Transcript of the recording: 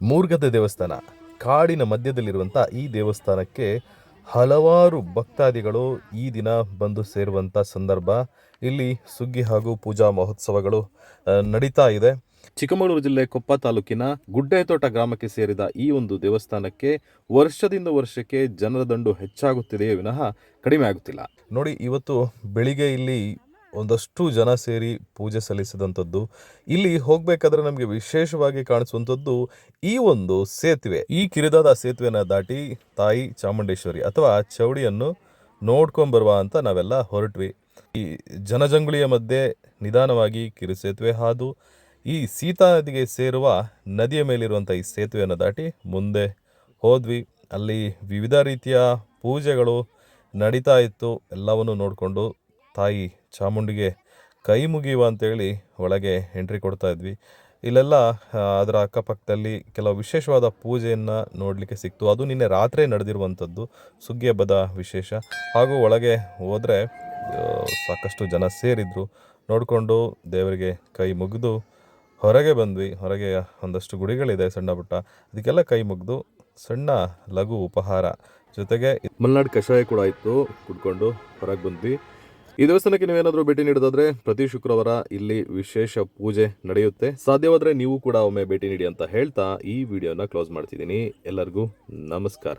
ಮೂರ್ಗದೆ ದೇವಸ್ಥಾನ, ಕಾಡಿನ ಮಧ್ಯದಲ್ಲಿರುವಂಥ ಈ ದೇವಸ್ಥಾನಕ್ಕೆ ಹಲವಾರು ಭಕ್ತಾದಿಗಳು ಈ ದಿನ ಬಂದು ಸೇರುವಂಥ ಸಂದರ್ಭ. ಇಲ್ಲಿ ಸುಗ್ಗಿ ಹಾಗೂ ಪೂಜಾ ಮಹೋತ್ಸವಗಳು ನಡೀತಾ ಇದೆ. ಚಿಕ್ಕಮಗಳೂರು ಜಿಲ್ಲೆ ಕೊಪ್ಪ ತಾಲೂಕಿನ ಗುಡ್ಡೆತೋಟ ಗ್ರಾಮಕ್ಕೆ ಸೇರಿದ ಈ ಒಂದು ದೇವಸ್ಥಾನಕ್ಕೆ ವರ್ಷದಿಂದ ವರ್ಷಕ್ಕೆ ಜನರ ದಂಡು ಹೆಚ್ಚಾಗುತ್ತಿದೆಯೇ ವಿನಃ ಕಡಿಮೆ ಆಗುತ್ತಿಲ್ಲ. ನೋಡಿ, ಇವತ್ತು ಬೆಳಿಗ್ಗೆ ಇಲ್ಲಿ ಒಂದಷ್ಟು ಜನ ಸೇರಿ ಪೂಜೆ ಸಲ್ಲಿಸಿದಂಥದ್ದು, ಇಲ್ಲಿ ಹೋಗಬೇಕಾದ್ರೆ ನಮಗೆ ವಿಶೇಷವಾಗಿ ಕಾಣಿಸುವಂಥದ್ದು ಈ ಒಂದು ಸೇತುವೆ. ಈ ಕಿರಿದಾದ ಸೇತುವೆನ ದಾಟಿ ತಾಯಿ ಚಾಮುಂಡೇಶ್ವರಿ ಅಥವಾ ಚೌಡಿಯನ್ನು ನೋಡ್ಕೊಂಬರುವ ಅಂತ ನಾವೆಲ್ಲ ಹೊರಟ್ವಿ. ಈ ಜನಜಂಗುಳಿಯ ಮಧ್ಯೆ ನಿಧಾನವಾಗಿ ಕಿರು ಸೇತುವೆ ಹಾದು, ಈ ಸೀತಾ ನದಿಗೆ ಸೇರುವ ನದಿಯ ಮೇಲಿರುವಂಥ ಈ ಸೇತುವೆಯನ್ನು ದಾಟಿ ಮುಂದೆ ಹೋದ್ವಿ. ಅಲ್ಲಿ ವಿವಿಧ ರೀತಿಯ ಪೂಜೆಗಳು ನಡೀತಾ ಇತ್ತು, ಎಲ್ಲವನ್ನು ನೋಡಿಕೊಂಡು ತಾಯಿ ಚಾಮುಂಡಿಗೆ ಕೈ ಮುಗಿಯುವ ಅಂತೇಳಿ ಒಳಗೆ ಎಂಟ್ರಿ ಕೊಡ್ತಾ ಇದ್ವಿ. ಇಲ್ಲೆಲ್ಲ ಅದರ ಅಕ್ಕಪಕ್ಕದಲ್ಲಿ ಕೆಲವು ವಿಶೇಷವಾದ ಪೂಜೆಯನ್ನು ನೋಡಲಿಕ್ಕೆ ಸಿಕ್ತು. ಅದು ನಿನ್ನೆ ರಾತ್ರಿ ನಡೆದಿರುವಂಥದ್ದು ಸುಗ್ಗಿ ಹಬ್ಬದ ವಿಶೇಷ. ಹಾಗೂ ಒಳಗೆ ಹೋದರೆ ಸಾಕಷ್ಟು ಜನ ಸೇರಿದ್ರು. ನೋಡಿಕೊಂಡು ದೇವರಿಗೆ ಕೈ ಮುಗಿದು ಹೊರಗೆ ಬಂದ್ವಿ. ಹೊರಗೆ ಒಂದಷ್ಟು ಗುಡಿಗಳಿದೆ ಸಣ್ಣ ಪುಟ್ಟ. ಅದಕ್ಕೆಲ್ಲ ಕೈ ಮುಗಿದು ಸಣ್ಣ ಲಘು ಉಪಹಾರ ಜೊತೆಗೆ ಮಲ್ನಾಡು ಕಷಾಯ ಕೂಡ ಇತ್ತು. ಕುಡ್ಕೊಂಡು ಹೊರಗೆ ಬಂದ್ವಿ. ಈ ದೇವಸ್ಥಾನಕ್ಕೆ ನೀವೇನಾದರೂ ಭೇಟಿ ನೀಡೋದಾದ್ರೆ ಪ್ರತಿ ಶುಕ್ರವಾರ ಇಲ್ಲಿ ವಿಶೇಷ ಪೂಜೆ ನಡೆಯುತ್ತೆ. ಸಾಧ್ಯವಾದರೆ ನೀವು ಕೂಡ ಒಮ್ಮೆ ಭೇಟಿ ನೀಡಿ ಅಂತ ಹೇಳ್ತಾ ಈ ವಿಡಿಯೋನ ಕ್ಲೋಸ್ ಮಾಡ್ತಿದ್ದೀನಿ. ಎಲ್ಲರಿಗೂ ನಮಸ್ಕಾರ.